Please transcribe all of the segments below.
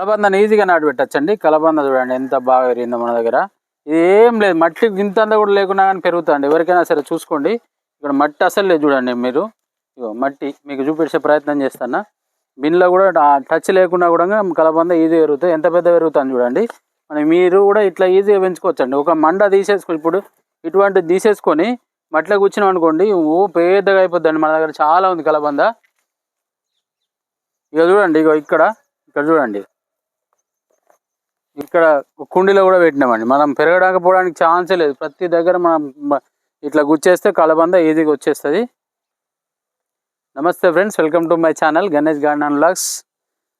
కలబందను ఈజీగా నాటు పెట్టచ్చండి. కలబంద చూడండి ఎంత బాగా పెరిగిందో మన దగ్గర. ఇది ఏం లేదు మట్టి ఇంత అంతా కూడా లేకున్నా కానీ పెరుగుతుంది ఎవరికైనా సరే చూసుకోండి. ఇక్కడ మట్టి అసలు లేదు చూడండి మీరు. ఇగో మట్టి మీకు చూపించే ప్రయత్నం చేస్తాను. బిన్లో కూడా టచ్ లేకుండా కూడా కలబంద ఈజీ పెరుగుతుంది ఎంత పెద్ద పెరుగుతుంది చూడండి. మరి మీరు కూడా ఇట్లా ఈజీగా పెంచుకోవచ్చండి. ఒక మండ తీసేసుకో ఇప్పుడు ఇటువంటి తీసేసుకొని మట్టిలో కూర్చున్నాం అనుకోండి ఓ పెద్దగా అయిపోద్దండి. మన దగ్గర చాలా ఉంది కలబంద. ఇక చూడండి ఇగో ఇక్కడ ఇక్కడ చూడండి. ఇక్కడ కుండీలో కూడా పెట్టినామండి. మనం పెరగడానికి ఛాన్సే లేదు. ప్రతి దగ్గర మనం ఇట్లా గుచ్చేస్తే కలబంద ఈజీగా వచ్చేస్తుంది. నమస్తే friends welcome to my channel Ganesh garden vlogs.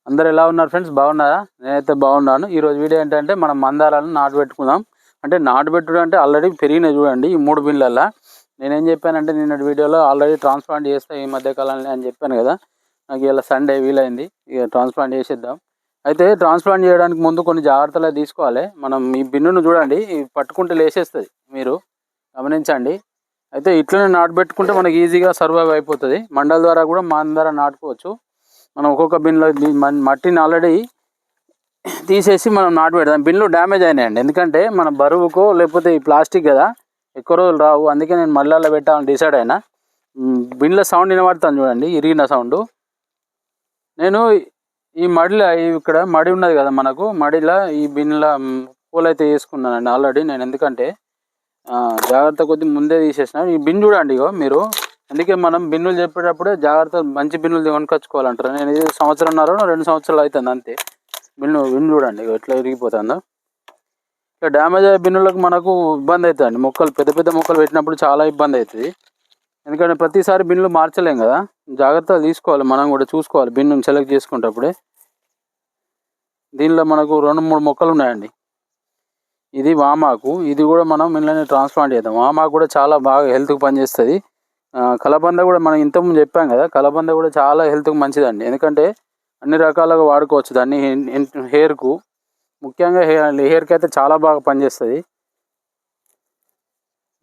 అందరు ఎలా ఉన్నారు ఫ్రెండ్స్? బాగున్నారా? నేనైతే బాగున్నాను. ఈరోజు వీడియో ఏంటంటే మనం మందారాలను నాటు పెట్టుకుందాం. అంటే నాటు పెట్టుడు అంటే ఆల్రెడీ పెరిగినాయి చూడండి ఈ మూడు బిన్లల్లో నేనేం చెప్పానంటే నిన్నటి వీడియోలో ఆల్రెడీ ట్రాన్స్ప్లాంట్ చేస్తా ఈ మధ్య కాలంలో అని చెప్పాను కదా. నాకు ఇలా సండే వీలైంది. ఇక ట్రాన్స్ప్లాంట్ చేసేద్దాం. అయితే ట్రాన్స్ప్లాంట్ చేయడానికి ముందు కొన్ని జాగ్రత్తలు తీసుకోవాలి. మనం ఈ బిన్నును చూడండి పట్టుకుంటే లేసేస్తుంది మీరు. గమనించండి. అయితే ఇట్లనే నాటబెట్టుకుంటే మనకి ఈజీగా సర్వైవ్ అయిపోతుంది. మండల ద్వారా కూడా మన ద్వారా నాటుకోవచ్చు. మనం ఒక్కొక్క బిన్లో మట్టిని ఆల్రెడీ తీసేసి మనం నాటు పెడదాం. బిన్లు డ్యామేజ్ అయినాయండి. ఎందుకంటే మన బరువుకో లేకపోతే ఈ ప్లాస్టిక్ కదా ఎక్కువ రోజులు రావు. అందుకే నేను మళ్ళీ పెట్టాలని డిసైడ్ అయినా. బిన్ల సౌండ్ వినబడతాను చూడండి ఇరిగిన సౌండ్. నేను ఈ మడిలో ఇక్కడ మడి ఉన్నది కదా మనకు. మడిలో ఈ బిన్లో పూలైతే వేసుకున్నానండి ఆల్రెడీ నేను. ఎందుకంటే జాగ్రత్త కొద్ది ముందే తీసేసిన. ఈ బిన్ చూడండి ఇగో మీరు. అందుకే మనం బిన్నులు చెప్పేటప్పుడే జాగ్రత్త మంచి బిన్నులు కొనుకొచ్చుకోవాలంటారు. నేను ఇది సంవత్సరంన్నర రెండు సంవత్సరాలు అవుతుంది అంతే. బిన్ను బిన్ చూడండి ఎట్లా ఇరిగిపోతుందో ఇక డ్యామేజ్ అయ్యే బిన్నులకు మనకు ఇబ్బంది అవుతుందండి. మొక్కలు పెద్ద పెద్ద మొక్కలు పెట్టినప్పుడు చాలా ఇబ్బంది అవుతుంది. ఎందుకంటే ప్రతిసారి బిన్లు మార్చలేం కదా. జాగ్రత్తగా తీసుకోవాలి మనం కూడా చూసుకోవాలి బిన్ను సెలెక్ట్ చేసుకునేటప్పుడే. దీనిలో మనకు రెండు మూడు మొక్కలు ఉన్నాయండి. ఇది వామాకు ఇది కూడా మనం మిల్లనే ట్రాన్స్ప్లాంట్ చేద్దాం. వామాకు కూడా చాలా బాగా హెల్త్కి పనిచేస్తుంది. కలబంద కూడా మనం ఇంతకుముందు చెప్పాం కదా కలబంద కూడా చాలా హెల్త్కి మంచిదండి. ఎందుకంటే అన్ని రకాలుగా వాడుకోవచ్చు దాన్ని హెయిర్కు ముఖ్యంగా హెయిర్ హెయిర్కి అయితే చాలా బాగా పనిచేస్తుంది.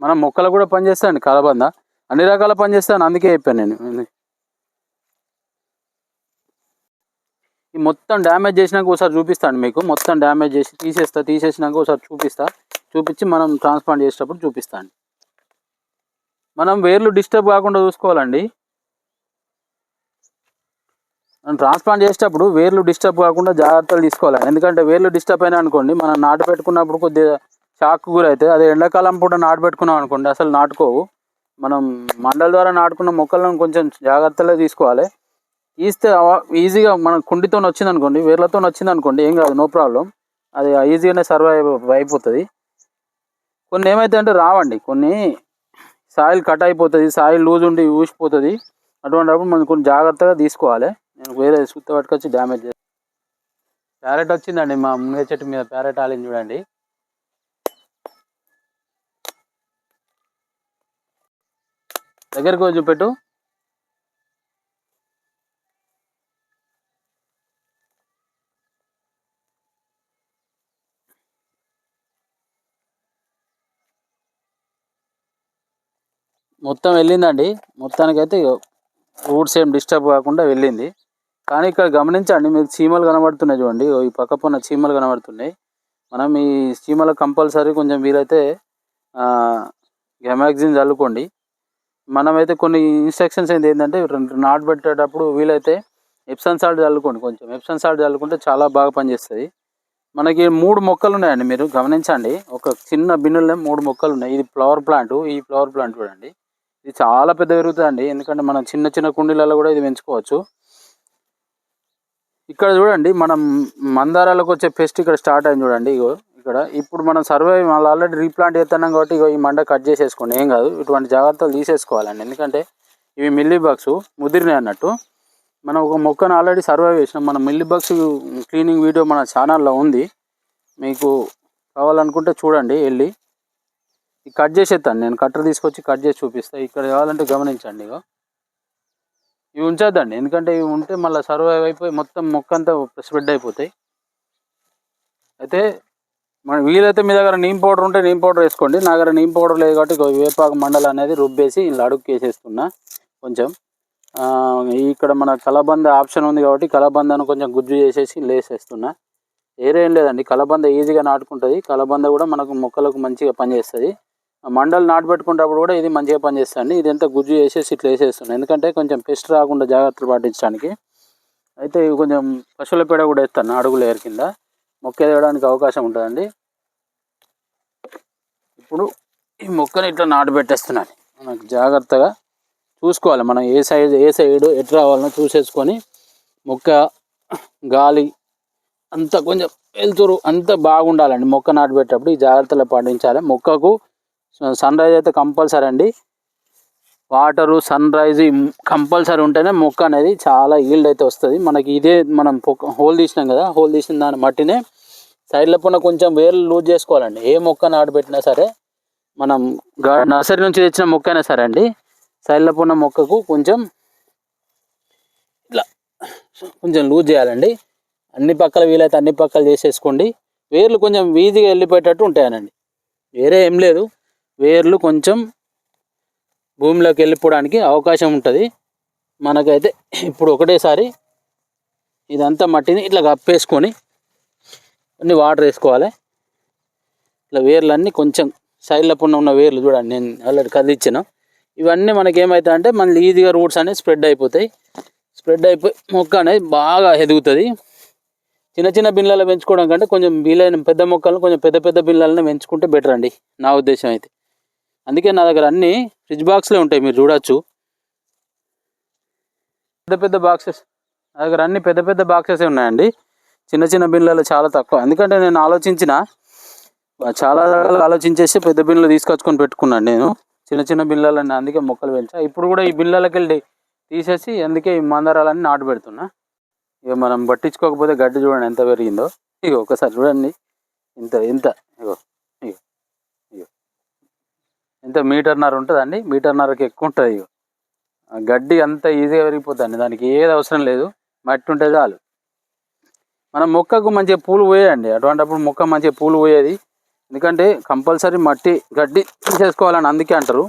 మనం మొక్కలు కూడా పనిచేస్తాయండి కలబంద. అన్ని రకాల పని చేస్తాను అందుకే చెప్పాను నేను. ఈ మొత్తం డ్యామేజ్ చేసినాక ఒకసారి చూపిస్తాను మీకు. మొత్తం డ్యామేజ్ చేసి తీసేస్తా తీసేసినాక ఒకసారి చూపిస్తా. చూపించి మనం ట్రాన్స్ప్లాంట్ చేసేటప్పుడు చూపిస్తాను. మనం వేర్లు డిస్టర్బ్ కాకుండా చూసుకోవాలండి. మనం ట్రాన్స్ప్లాంట్ చేసేటప్పుడు వేర్లు డిస్టర్బ్ కాకుండా జాగ్రత్తలు తీసుకోవాలి. ఎందుకంటే వేర్లు డిస్టర్బ్ అయినా అనుకోండి మనం నాటు పెట్టుకున్నప్పుడు కొద్దిగా షాక్ గురైతే అదే ఎండాకాలం పూట నాటు పెట్టుకున్నాం అనుకోండి అసలు నాటుకోవు. మనం మండల ద్వారా నాటుకున్న మొక్కలను కొంచెం జాగ్రత్తగా తీసుకోవాలి. తీస్తే ఈజీగా మన కుండితో వచ్చింది అనుకోండి వేర్లతో వచ్చింది అనుకోండి ఏం కాదు నో ప్రాబ్లం. అది ఈజీగానే సర్వైవ్ అయిపోతుంది. కొన్ని ఏమైతే అంటే రావండి కొన్ని సాయిల్ కట్ అయిపోతుంది సాయిల్ లూజ్ ఉండి ఊసిపోతుంది. అటువంటిప్పుడు మనం కొన్ని జాగ్రత్తగా తీసుకోవాలి. నేను వేరే సుత్త పట్టుకొచ్చి డ్యామేజ్ చేస్తాను ప్యారెట్ వచ్చిందండి మా మునగ చెట్టు మీద ప్యారెట్ ఆలింది చూడండి. దగ్గరకు వచ్చి చూపెట్టు. మొత్తం వెళ్ళిందండి. మొత్తానికైతే రూట్స్ ఏం డిస్టర్బ్ కాకుండా వెళ్ళింది. కానీ ఇక్కడ గమనించండి మీకు చీమలు కనబడుతున్నాయి చూడండి. ఈ పక్క పొన్న చీమలు కనబడుతున్నాయి. మనం ఈ చీమలు కంపల్సరీ కొంచెం వీలైతే గెమాక్సిన్ చల్లుకోండి. మనమైతే కొన్ని ఇన్స్ట్రక్షన్స్ ఏంటి ఏంటంటే నాట్ నాటు పెట్టేటప్పుడు వీలైతే ఎప్సన్ సాల్ట్ చల్లుకోండి కొంచెం. ఎప్సన్ సాల్ట్ చల్లుకుంటే చాలా బాగా పనిచేస్తుంది. మనకి మూడు మొక్కలు ఉన్నాయండి మీరు గమనించండి. ఒక చిన్న బిన్నులనే మూడు మొక్కలు ఉన్నాయి. ఇది ఫ్లవర్ ప్లాంట్. ఈ ఫ్లవర్ ప్లాంట్ చూడండి. ఇది చాలా పెద్ద పెరుగుతుందండి. ఎందుకంటే మనం చిన్న చిన్న కుండీలలో కూడా ఇది పెంచుకోవచ్చు. ఇక్కడ చూడండి మనం మందారాలకు వచ్చే పెస్ట్ ఇక్కడ స్టార్ట్ అయింది చూడండి ఇగో. ఇక్కడ. ఇప్పుడు మనం సర్వే మళ్ళీ ఆల్రెడీ రీప్లాంట్ చేస్తున్నాం కాబట్టి ఇగో ఈ మండ కట్ చేసేసుకోండి ఏం కాదు ఇటువంటి జాగ్రత్తలు తీసేసుకోవాలండి. ఎందుకంటే ఇవి మిల్లీ బాక్స్ ముదిరినాయి అన్నట్టు. మనం ఒక మొక్కను ఆల్రెడీ సర్వే చేసినాం. మన మిల్లీ బాక్స్ క్లీనింగ్ వీడియో మన ఛానల్లో ఉంది. మీకు కావాలనుకుంటే చూడండి వెళ్ళి. ఇది కట్ చేసేస్తాను నేను. కట్టర్ తీసుకొచ్చి కట్ చేసి చూపిస్తాను ఇక్కడ కావాలంటే గమనించండి ఇగో. ఇవి ఉంచొద్దండి. ఎందుకంటే ఇవి ఉంటే మళ్ళీ సర్వైవ్ అయిపోయి మొత్తం మొక్క అంతా స్ప్రెడ్ అయిపోతాయి. అయితే మన వీలైతే మీ దగ్గర నీమ్ పౌడర్ ఉంటే నీమ్ పౌడర్ వేసుకోండి. నా దగ్గర నీమ్ పౌడర్ లేదు కాబట్టి వేపాకు మండలం అనేది రుబ్బేసి ఇలా అడుగు వేసేస్తున్నా కొంచెం. ఇక్కడ మన కలబంద ఆప్షన్ ఉంది కాబట్టి కలబందను కొంచెం గుజ్జు చేసేసి లేసేస్తున్నా ఏరేం లేదండి. కలబంద ఈజీగా నాటుకుంటుంది. కలబంద కూడా మనకు మొక్కలకు మంచిగా పనిచేస్తుంది. మండలు నాటుపెట్టుకునేటప్పుడు కూడా ఇది మంచిగా పనిచేస్తుంది ఇది ఎంత గుజ్జు వేసేసి ఇట్లా వేసేస్తున్నాను ఎందుకంటే కొంచెం పెస్ట్ రాకుండా జాగ్రత్తలు పాటించడానికి. అయితే ఇవి కొంచెం పశువుల పేడ కూడా వేస్తాను అడుగులు ఎయిర్ కింద. మొక్క ఎదగడానికి అవకాశం ఉంటుందండి. ఇప్పుడు ఈ మొక్కని ఇట్లా నాటు పెట్టేస్తున్నాను. మనకు జాగ్రత్తగా చూసుకోవాలి. మనం ఏ సైడ్ ఏ సైడ్ ఎటు రావాలనో చూసేసుకొని మొక్క గాలి అంతా కొంచెం వెళ్తురు అంతా బాగుండాలండి. మొక్క నాటు పెట్టేటప్పుడు ఈ జాగ్రత్తలు పాటించాలి. మొక్కకు సన్ రైజ్ అయితే కంపల్సరీ అండి. వాటరు సన్ రైజ్ కంపల్సరీ ఉంటేనే మొక్క అనేది చాలా ఈల్డ్ అయితే వస్తుంది. మనకి ఇదే మనం హోల్ తీసినాం కదా హోల్ తీసిన దాని మట్టినే సైడ్లో పున్న కొంచెం వేర్లు లూజ్ చేసుకోవాలండి. ఏ మొక్క నాటు పెట్టినా సరే మనం నర్సరీ నుంచి తెచ్చిన మొక్క అయినా సరే అండి సైడ్లో పున్న మొక్కకు కొంచెం ఇట్లా కొంచెం లూజ్ చేయాలండి. అన్ని పక్కల వీలైతే అన్ని పక్కలు చేసేసుకోండి. వేర్లు కొంచెం వీధిగా వెళ్ళిపోయేటట్టు ఉంటాయనండి. వేరే ఏం లేదు. వేర్లు కొంచెం భూమిలోకి వెళ్ళిపోవడానికి అవకాశం ఉంటుంది. మనకైతే ఇప్పుడు ఒకటేసారి ఇదంతా మట్టిని ఇట్లా కప్పేసుకొని అన్ని వాటర్ వేసుకోవాలి. ఇట్లా వేర్లన్నీ కొంచెం సైడ్లో పున్న ఉన్న వేర్లు చూడండి నేను ఆల్రెడీ కదిలిచ్చాను ఇవన్నీ మనకి ఏమవుతాయి అంటే మన ఈజీగా రూట్స్ అనేవి స్ప్రెడ్ అయిపోతాయి. స్ప్రెడ్ అయిపోయి మొక్క అనేది బాగా ఎదుగుతుంది. చిన్న చిన్న బిళ్ళలు పెంచుకోవడం కంటే కొంచెం వీలైన పెద్ద మొక్కలను కొంచెం పెద్ద పెద్ద బిళ్ళలను పెంచుకుంటే బెటర్ అండి నా ఉద్దేశం అయితే. అందుకే నా దగ్గర అన్ని ఫ్రిడ్జ్ బాక్స్లే ఉంటాయి మీరు చూడొచ్చు. పెద్ద పెద్ద బాక్సెస్ నా దగ్గర అన్ని పెద్ద పెద్ద బాక్సెస్ ఉన్నాయండి. చిన్న చిన్న బిళ్ళలు చాలా తక్కువ. ఎందుకంటే నేను ఆలోచించిన చాలా రకాలు ఆలోచించేసి పెద్ద బిళ్ళలు తీసుకొచ్చుకొని పెట్టుకున్నాను నేను. చిన్న చిన్న బిళ్ళలన్నీ అందుకే మొక్కలు పెంచా. ఇప్పుడు కూడా ఈ బిళ్ళలకి వెళ్ళి తీసేసి అందుకే ఈ మందారాలన్నీ నాటు పెడుతున్నా. ఇక మనం పట్టించుకోకపోతే గడ్డి చూడండి ఎంత పెరిగిందో. ఇక ఒకసారి చూడండి. ఇంత ఇంత ఇగో ఇగో ఇగో. ఇంత మీటర్న్నర ఉంటుందండి? మీటర్నరకి ఎక్కువ ఉంటుంది ఇగో. గడ్డి అంత ఈజీగా పెరిగిపోతుంది దానికి ఏది అవసరం లేదు. మట్టి ఉంటే చాలు. మనం మొక్కకు మంచిగా పూలు పోయేయండి. అటువంటిప్పుడు మొక్క మంచిగా పూలు పోయేది. ఎందుకంటే కంపల్సరీ మట్టి గడ్డి చేసుకోవాలని అందుకే అంటారు.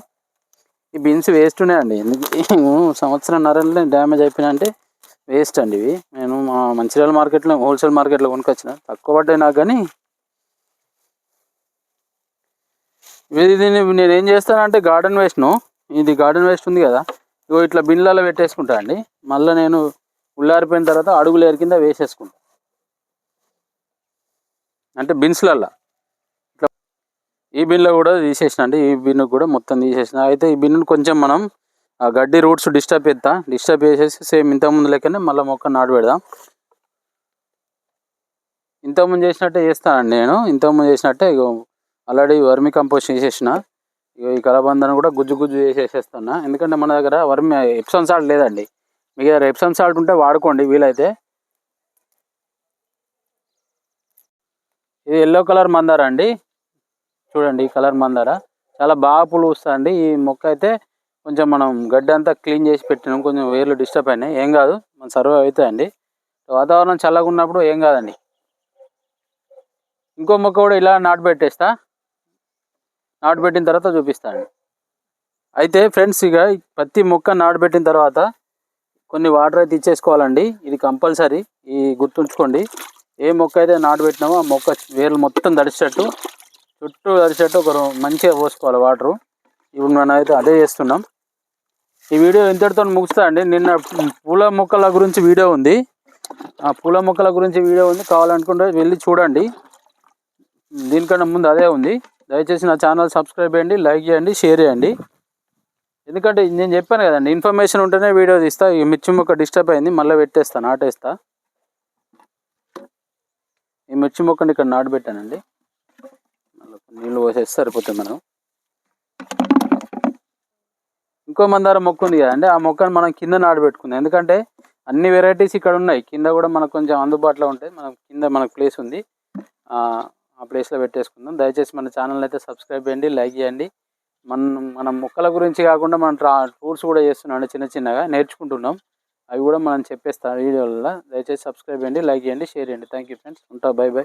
ఈ బీన్స్ వేస్ట్ ఉన్నాయండి. ఎందుకు? సంవత్సరం నరలో డ్యామేజ్ అయిపోయినాయంటే వేస్ట్ అండి ఇవి. నేను మా మంచిర్యాల మార్కెట్లో హోల్సేల్ మార్కెట్లో కొనుక్కొచ్చిన తక్కువ పడ్డాయి నాకు కానీ. ఇది దీన్ని నేను ఏం చేస్తానంటే గార్డెన్ వేస్ట్ను ఇది గార్డెన్ వేస్ట్ ఉంది కదా ఇగో ఇట్లా బిన్లలో పెట్టేసుకుంటా అండి. మళ్ళీ నేను ఉల్లారిపోయిన తర్వాత అడుగులు ఏరు కింద వేసేసుకుంటా. అంటే బిన్స్లల్లో. ఇట్లా ఈ బిన్లో కూడా తీసేసిన అండి ఈ బిన్ కూడా మొత్తం తీసేసిన. అయితే ఈ బిన్ను కొంచెం మనం గడ్డి రూట్స్ డిస్టర్బ్ చేస్తా డిస్టర్బ్ చేసేసి సేమ్ ఇంతకుముందు లెక్కనే మళ్ళీ మొక్క నాటు పెడదాం. ఇంతకుముందు చేసినట్టే చేస్తానండి నేను. ఇంతకుముందు చేసినట్టే ఇగో ఆల్రెడీ వర్మి కంపోస్ట్ చేసేసిన. ఇగో ఈ కలబందను కూడా గుజ్జు గుజ్జు చేసేస్తున్నా ఎందుకంటే మన దగ్గర వర్మి ఎప్సన్ సాల్ట్ లేదండి. మీ దగ్గర ఎప్సన్ సాల్ట్ ఉంటే వాడుకోండి వీలైతే. ఇది ఎల్లో కలర్ మందార అండి? చూడండి ఈ కలర్ మందార? చాలా బాగా పులు వస్తాయండి ఈ మొక్క అయితే కొంచెం మనం గడ్డి అంతా క్లీన్ చేసి పెట్టినాం. కొంచెం వేర్లు డిస్టర్బ్ అయినాయి. ఏం కాదు మన సర్వే అవుతాయండి. వాతావరణం చల్లగా ఉన్నప్పుడు ఏం కాదండి. ఇంకో మొక్క కూడా ఇలా నాటు పెట్టేస్తా. నాటు పెట్టిన తర్వాత చూపిస్తాను అయితే ఫ్రెండ్స్ ఇక ప్రతి మొక్క నాటు పెట్టిన తర్వాత కొన్ని వాటర్ అయితే ఇచ్చేసుకోవాలండి. ఇది కంపల్సరీ. ఈ గుర్తుంచుకోండి. ఏ మొక్క అయితే నాటు పెట్టినామో ఆ మొక్క వేర్లు మొత్తం తడిచేటట్టు చుట్టూ తడిచేటట్టు ఒకరు మంచిగా పోసుకోవాలి వాటరు. ఇప్పుడు మనం అయితే అదే చేస్తున్నాం. ఈ వీడియో ఇంతటితో ముగుస్తా అండి. నిన్న పూల మొక్కల గురించి వీడియో ఉంది. ఆ పూల మొక్కల గురించి వీడియో ఉంది. కావాలనుకుంటే వెళ్ళి చూడండి. దీనికన్నా ముందు అదే ఉంది. దయచేసి నా ఛానల్ సబ్స్క్రైబ్ చేయండి లైక్ చేయండి షేర్ చేయండి. ఎందుకంటే నేను చెప్పాను కదండి ఇన్ఫర్మేషన్ ఉంటేనే వీడియో తీస్తా. ఈ మిర్చి మొక్క డిస్టర్బ్ అయింది మళ్ళీ పెట్టేస్తా నాటేస్తా. ఈ మిర్చి మొక్కని ఇక్కడ నాటబెట్టానండి నీళ్ళు పోసేస్తే సరిపోతుంది మనం ఇంకో మందారం మొక్క ఉంది కదండి ఆ మొక్కను మనం కింద నాటబెట్టుకుందాం ఎందుకంటే అన్ని వెరైటీస్ ఇక్కడ ఉన్నాయి. కింద కూడా మనకు కొంచెం అందుబాటులో ఉంటాయి. మనం కింద మనకు ప్లేస్ ఉంది. ఆ ప్లేస్లో పెట్టేసుకుందాం. దయచేసి మన ఛానల్ అయితే సబ్స్క్రైబ్ చేయండి లైక్ చేయండి. మనం మనం మొక్కల గురించి కాకుండా మనం ట్రా టూర్స్ కూడా చేస్తున్నాం చిన్న చిన్నగా నేర్చుకుంటున్నాం. అవి కూడా మనం చెప్పేస్తాం వీడియోలలో. దయచేసి సబ్స్క్రైబ్ చేయండి లైక్ చేయండి షేర్ చేయండి. థ్యాంక్ యూ ఫ్రెండ్స్ ఉంటా బై బై